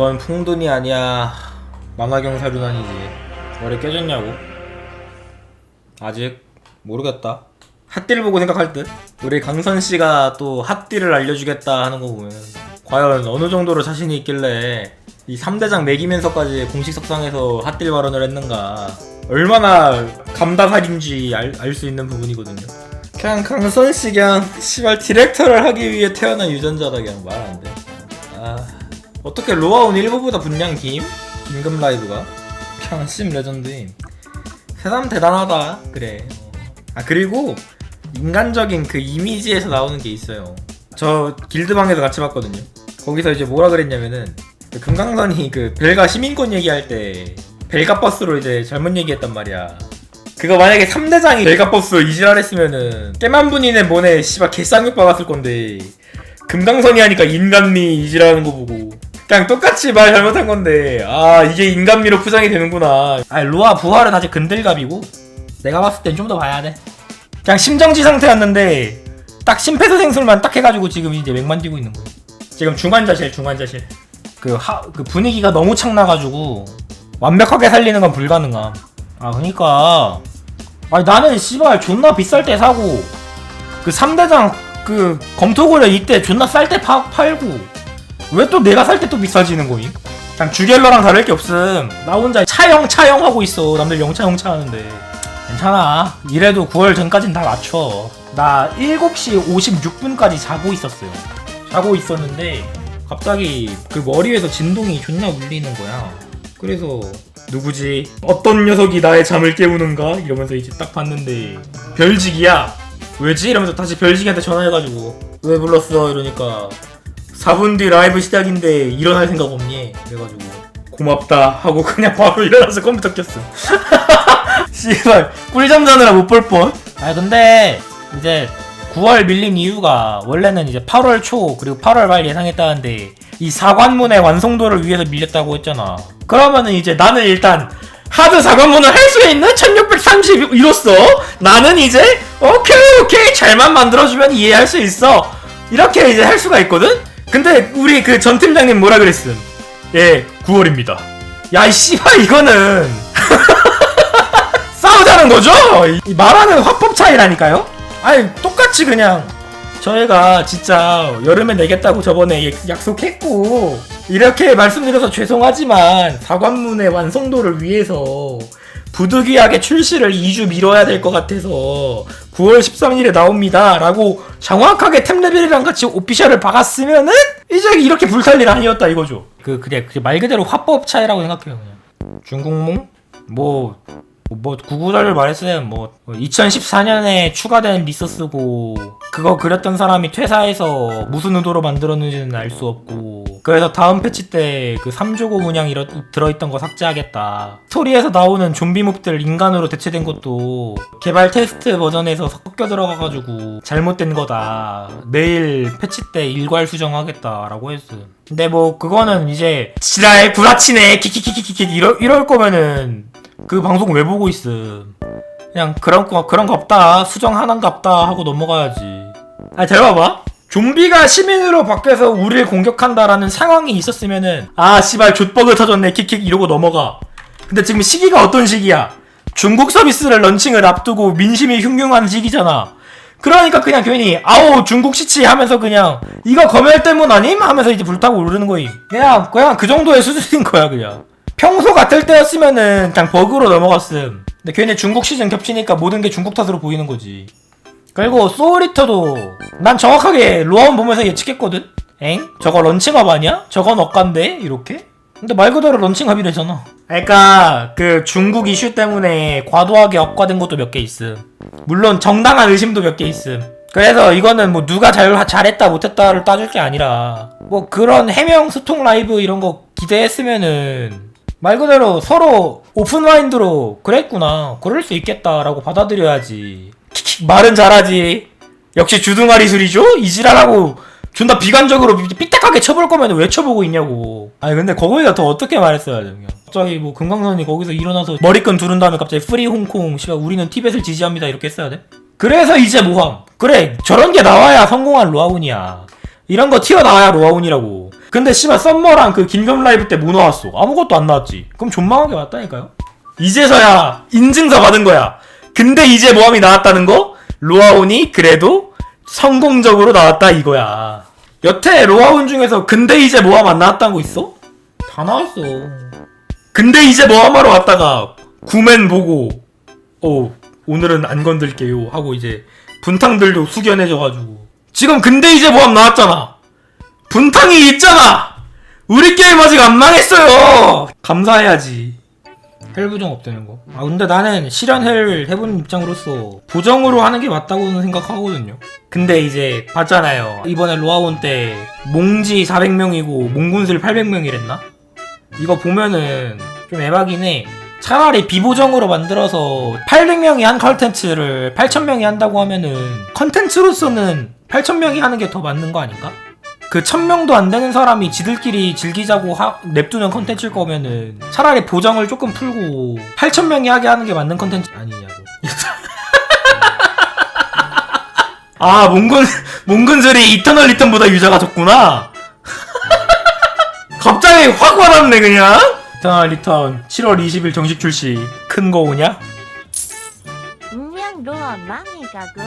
이건 풍돈이 아니야. 만화경 사륜아니지. 머리 깨졌냐고? 아직 모르겠다. 핫딜 보고 생각할 듯. 우리 강선 씨가 또 핫딜을 알려주겠다 하는 거 보면 과연 어느 정도로 자신이 있길래 이 3대장 매기면서까지 공식 석상에서 핫딜 발언을 했는가. 얼마나 감다살인지 알 수 있는 부분이거든요. 그냥 강선 씨 그냥 씨발 디렉터를 하기 위해 태어난 유전자다. 그냥 말 안 돼. 아 어떻게 로아온 1부보다 분량 김? 김금 라이브가? 그냥 심 레전드임 세상 대단하다. 그래. 어. 아 그리고 인간적인 그 이미지에서 나오는 게 있어요. 저 길드방에서 같이 봤거든요. 거기서 이제 뭐라 그랬냐면은 그 금강선이 그 벨가 시민권 얘기할 때 벨가 버스로 이제 잘못 얘기했단 말이야. 그거 만약에 3대장이 벨가 버스 이지랄 했으면은 깨만 분이네 뭐네 씨발 개쌍욕 박았을 건데. 금강선이 하니까 인간미 이지라는 거 보고 그냥 똑같이 말 잘못한 건데. 아 이게 인간미로 포장이 되는구나. 아 로아 부활은 아직 근들갑이고. 내가 봤을 땐 좀 더 봐야 돼. 그냥 심정지 상태였는데 딱 심폐소생술만 딱 해가지고 지금 이제 맥만 뛰고 있는 거야 지금 중환자실 중환자실. 그, 하, 그 분위기가 너무 창나가지고 완벽하게 살리는 건 불가능함. 아 그니까. 아니 나는 씨발 존나 비쌀 때 사고 그 3대장 그 검토고려 이때 존나 쌀 때 팔고 왜 또 내가 살 때 또 비싸지는 거임? 그냥 주갤러랑 다를 게 없음 나 혼자 차영 차영 하고 있어 남들 영차 영차 하는데 괜찮아 이래도 9월 전까진 다 맞춰 나 7시 56분까지 자고 있었어요 자고 있었는데 갑자기 그 머리 위에서 진동이 존나 울리는 거야 그래서 누구지? 어떤 녀석이 나의 잠을 깨우는가? 이러면서 이제 딱 봤는데 별직이야 왜지? 이러면서 다시 별직이한테 전화해가지고 왜 불렀어? 이러니까 4분 뒤 라이브 시작인데 일어날 생각 없니? 그래가지고 고맙다 하고 그냥 바로 일어나서 컴퓨터 켰음 씨발 꿀잠 자느라 못 볼 뻔. 아 근데 이제 9월 밀린 이유가 원래는 이제 8월 초 그리고 8월 말 예상했다는데 이 사관문의 완성도를 위해서 밀렸다고 했잖아. 그러면은 이제 나는 일단 하드 사관문을 할 수 있는 1632로서 나는 이제 오케이 오케이 잘만 만들어주면 이해할 수 있어 이렇게 이제 할 수가 있거든. 근데 우리 그 전 팀장님 뭐라 그랬음? 예 9월입니다. 야 이 씨발 이거는 싸우자는 거죠? 이 말하는 화법 차이라니까요? 아니 똑같이 그냥 저희가 진짜 여름에 내겠다고 저번에 예- 약속했고 이렇게 말씀드려서 죄송하지만 사관문의 완성도를 위해서 부득이하게 출시를 2주 미뤄야 될 것 같아서 9월 13일에 나옵니다 라고 정확하게 템레벨이랑 같이 오피셜을 박았으면은 이제 이렇게 불탈 일 아니었다 이거죠. 그 그냥 그말 그대로 화법 차이라고 생각해요 그냥. 중국몽? 뭐 뭐 구구절을 말했으면 뭐 2014년에 추가된 리소스고 그거 그렸던 사람이 퇴사해서 무슨 의도로 만들었는지는 알 수 없고 그래서 다음 패치 때 그 3조고 문양 이러, 들어있던 거 삭제하겠다. 스토리에서 나오는 좀비 몹들 인간으로 대체된 것도 개발 테스트 버전에서 섞여 들어가가지고 잘못된 거다. 내일 패치 때 일괄 수정하겠다라고 했어 근데 뭐 그거는 이제 지랄 구라치네. 키키키키키 이럴, 이럴 거면은 그 방송 왜 보고 있음? 그냥 그런 거 그런 거 없다 수정하는갑다 하고 넘어가야지. 아 들어봐봐. 좀비가 시민으로 바뀌어서 우리를 공격한다라는 상황이 있었으면은 아 씨발 좆버그 터졌네 킥킥 이러고 넘어가. 근데 지금 시기가 어떤 시기야? 중국 서비스를 런칭을 앞두고 민심이 흉흉한 시기잖아. 그러니까 그냥 괜히 아우 중국 시치 하면서 그냥 이거 검열 때문 아님 하면서 이제 불타고 오르는 거임. 그냥 그냥 그 정도의 수준인 거야 그냥. 평소 같을 때였으면은 그냥 버그로 넘어갔음. 근데 괜히 중국 시즌 겹치니까 모든 게 중국 탓으로 보이는 거지. 그리고 소울리터도 난 정확하게 로아원 보면서 예측했거든. 엥? 저거 런칭업 아니야? 저건 억간데 이렇게? 근데 말 그대로 런칭업이래잖아. 그러니까 그 중국 이슈 때문에 과도하게 억과된 것도 몇 개 있음. 물론 정당한 의심도 몇 개 있음. 그래서 이거는 뭐 누가 잘 잘했다 못했다를 따질 게 아니라 뭐 그런 해명 소통 라이브 이런 거 기대했으면은 말 그대로 서로 오픈 마인드로 그랬구나. 그럴 수 있겠다라고 받아들여야지. 말은 잘하지. 역시 주둥아리 술이죠? 이지랄하고 존나 비관적으로 삐- 삐딱하게 쳐볼 거면 왜 쳐보고 있냐고. 아니 근데 거기다 더 어떻게 말했어야 돼 그냥 갑자기 뭐 금강선이 거기서 일어나서 머리끈 두른 다음에 갑자기 프리 홍콩 씨발 우리는 티벳을 지지합니다. 이렇게 했어야 돼? 그래서 이제 모함. 그래 저런 게 나와야 성공한 로아운이야. 이런 거 튀어나와야 로아운이라고 근데 씨발 썸머랑 그 김겸 라이브 때 뭐 나왔어? 아무것도 안 나왔지. 그럼 존망하게 왔다니까요. 이제서야 인증서 받은 거야. 근데 이제 모함이 나왔다는 거? 로아온이 그래도 성공적으로 나왔다 이거야. 여태 로아온 중에서 근데 이제 모함 안 나왔다는 거 있어? 다 나왔어. 근데 이제 모함하러 왔다가 구맨 보고 어 오늘은 안 건들게요 하고 이제 분탕들도 숙연해져가지고 지금 근데 이제 모함 나왔잖아. 분탕이 있잖아. 우리 게임 아직 안 망했어요. 감사해야지. 헬 부정 없다는 거. 아 근데 나는 실현 헬 해보는 입장으로서 보정으로 하는 게 맞다고는 생각하거든요. 근데 이제 봤잖아요. 이번에 로아온 때 몽지 400명이고 몽군슬 800명이랬나? 이거 보면은 좀 애박이긴 해. 차라리 비보정으로 만들어서 800명이 한 컨텐츠를 8000명이 한다고 하면은 컨텐츠로서는 8000명이 하는 게 더 맞는 거 아닌가? 그 1000명도 안 되는 사람이 지들끼리 즐기자고 하, 냅두는 컨텐츠일 거면은 차라리 보정을 조금 풀고 8000명이 하게 하는 게 맞는 컨텐츠 아니냐고. 아, 몽근, 몽근슬이 이터널 리턴보다 유저가 적구나? 갑자기 확 와닿네, 그냥? 이터널 리턴 7월 20일 정식 출시. 큰 거 오냐? 분명 로어 망해가고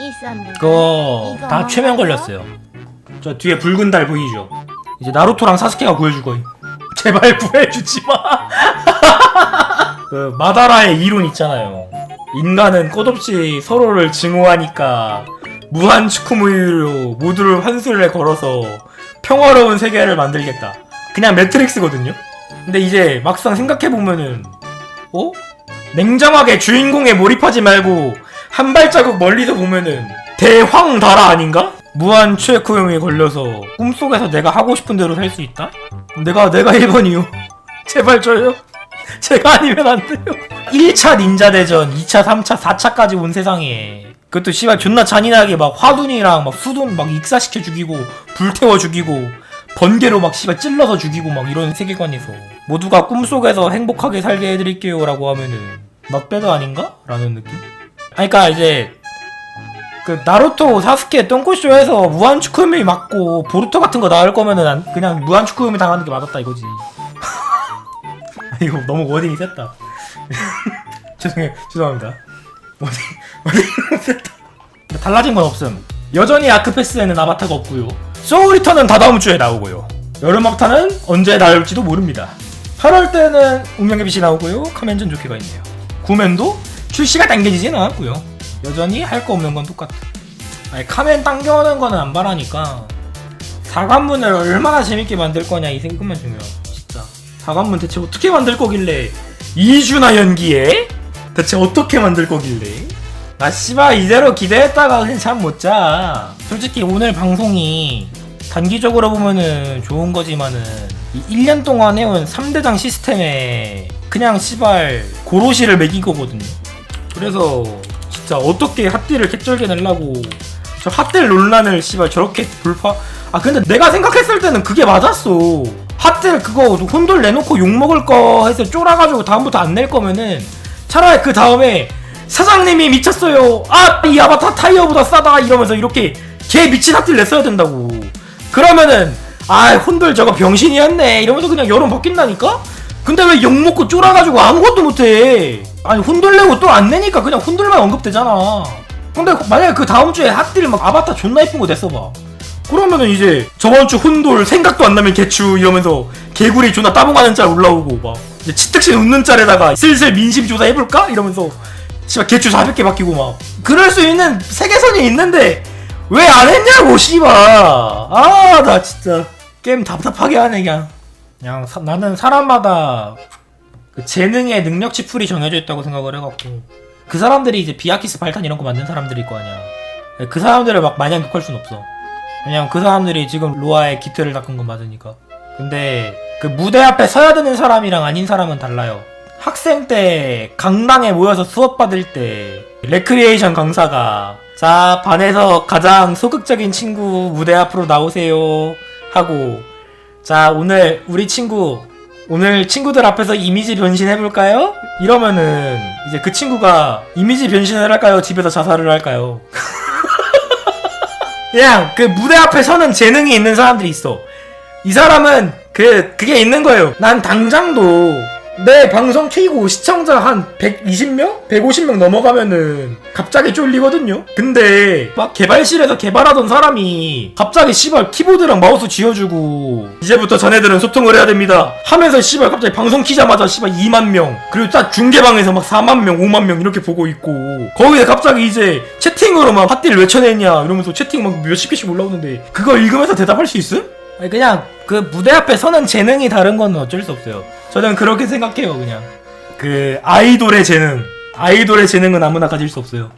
있었는데 그거 이거 다 최면? 걸렸어요. 저 뒤에 붉은 달 보이죠? 이제 나루토랑 사스케가 구해줄 거임. 제발 구해주지 마. 그 마다라의 이론 있잖아요. 인간은 끝없이 서로를 증오하니까 무한 축구무유로 모두를 환술에 걸어서 평화로운 세계를 만들겠다. 그냥 매트릭스거든요. 근데 이제 막상 생각해 보면은 어? 냉정하게 주인공에 몰입하지 말고 한 발자국 멀리서 보면은 대황다라 아닌가? 무한 최코용에 걸려서 꿈속에서 내가 하고 싶은 대로 살 수 있다? 내가 내가 1번이요. 제발 줘요. 제가 아니면 안 돼요. 1차 닌자 대전, 2차, 3차, 4차까지 온 세상에 그것도 씨발 존나 잔인하게 막 화둔이랑 막 수둔 막 익사시켜 죽이고 불태워 죽이고 번개로 막 씨발 찔러서 죽이고 막 이런 세계관에서 모두가 꿈속에서 행복하게 살게 해드릴게요라고 하면은 넛배드 아닌가? 라는 느낌? 아니 그니까 이제 그 나루토 사스케 똥꼬쇼에서 무한 축구음이 맞고 보루토 같은 거 나올 거면은 난 그냥 무한 축구음이 당하는 게 맞았다 이거지. 이거 너무 워딩이 셌다. 죄송해요. 죄송합니다. 워딩 워딩이 셌다. 달라진 건 없음. 여전히 아크패스에는 아바타가 없고요. 소울 리턴은 다다음 주에 나오고요. 여름 아바타는 언제 나올지도 모릅니다. 8월 때는 운명의 빛이 나오고요. 카멘전 조끼가 있네요. 구맨도 출시가 당겨지진 않았고요 여전히 할 거 없는 건 똑같아 아니 카멘 당겨오는 거는 안 바라니까 사관문을 얼마나 재밌게 만들 거냐 이 생각만 중요 진짜 사관문 대체 어떻게 만들 거길래 2주나 연기해? 대체 어떻게 만들 거길래? 아 씨발 이대로 기대했다가 그냥 잠 못 자. 솔직히 오늘 방송이 단기적으로 보면은 좋은 거지만은 이 1년 동안 해온 3대장 시스템에 그냥 씨발 고로시를 매긴 거거든요. 그래서 진짜 어떻게 핫딜을 개쩔게 내려고. 저 핫딜 논란을 씨발 저렇게 불파? 아 근데 내가 생각했을 때는 그게 맞았어. 핫딜 그거 혼돌 내놓고 욕먹을 거 해서 쫄아가지고 다음부터 안 낼 거면은 차라리 그 다음에 사장님이 미쳤어요. 아 이 아바타 타이어보다 싸다 이러면서 이렇게 개 미친 핫딜 냈어야 된다고. 그러면은 아 혼돌 저거 병신이었네 이러면서 그냥 여론 바뀐다니까 근데 왜 욕먹고 쫄아가지고 아무것도 못해? 아니 혼돌 내고 또 안 내니까 그냥 혼돌만 언급되잖아. 근데 만약에 그 다음 주에 핫딜 막 아바타 존나 이쁜 거 냈어 봐. 그러면은 이제 저번 주 혼돌 생각도 안 나면 개추 이러면서 개구리 존나 따봉하는 짤 올라오고 막 이제 치특신 웃는 짤에다가 슬슬 민심 조사 해볼까? 이러면서 씨발 개추 400개 바뀌고 막. 그럴 수 있는 세계선이 있는데 왜 안 했냐고 씨발. 아 나 진짜 게임 답답하게 하네 그냥 그냥 사- 나는 사람마다 그 재능의 능력치 풀이 정해져 있다고 생각을 해갖고 그 사람들이 이제 비아키스 발탄 이런 거 만든 사람들일 거 아니야. 그 사람들을 막 마냥 욕할 순 없어. 왜냐면 그 사람들이 지금 로아의 기틀을 닦은 건 맞으니까. 근데 그 무대 앞에 서야 되는 사람이랑 아닌 사람은 달라요. 학생 때 강당에 모여서 수업 받을 때 레크리에이션 강사가 자 반에서 가장 소극적인 친구 무대 앞으로 나오세요. 하고 자 오늘 우리 친구 오늘 친구들 앞에서 이미지 변신 해볼까요? 이러면은 이제 그 친구가 이미지 변신을 할까요? 집에서 자살을 할까요? 그냥 그 무대 앞에 서는 재능이 있는 사람들이 있어. 이 사람은 그 그게 있는 거예요. 난 당장도 내 방송 키고 시청자 한 120명? 150명 넘어가면은 갑자기 쫄리거든요? 근데 막 개발실에서 개발하던 사람이 갑자기 씨발 키보드랑 마우스 쥐어주고 이제부터 자네들은 소통을 해야 됩니다 하면서 씨발 갑자기 방송 키자마자 씨발 2만 명 그리고 딱 중계방에서 막 4만 명 5만 명 이렇게 보고 있고 거기에 갑자기 이제 채팅으로 막 핫딜 왜 쳐냈냐 이러면서 채팅 막 몇십 개씩 올라오는데 그거 읽으면서 대답할 수 있음? 아니 그냥 그 무대 앞에 서는 재능이 다른 건 어쩔 수 없어요. 저는 그렇게 생각해요, 그냥. 그 아이돌의 재능, 아이돌의 재능은 아무나 가질 수 없어요.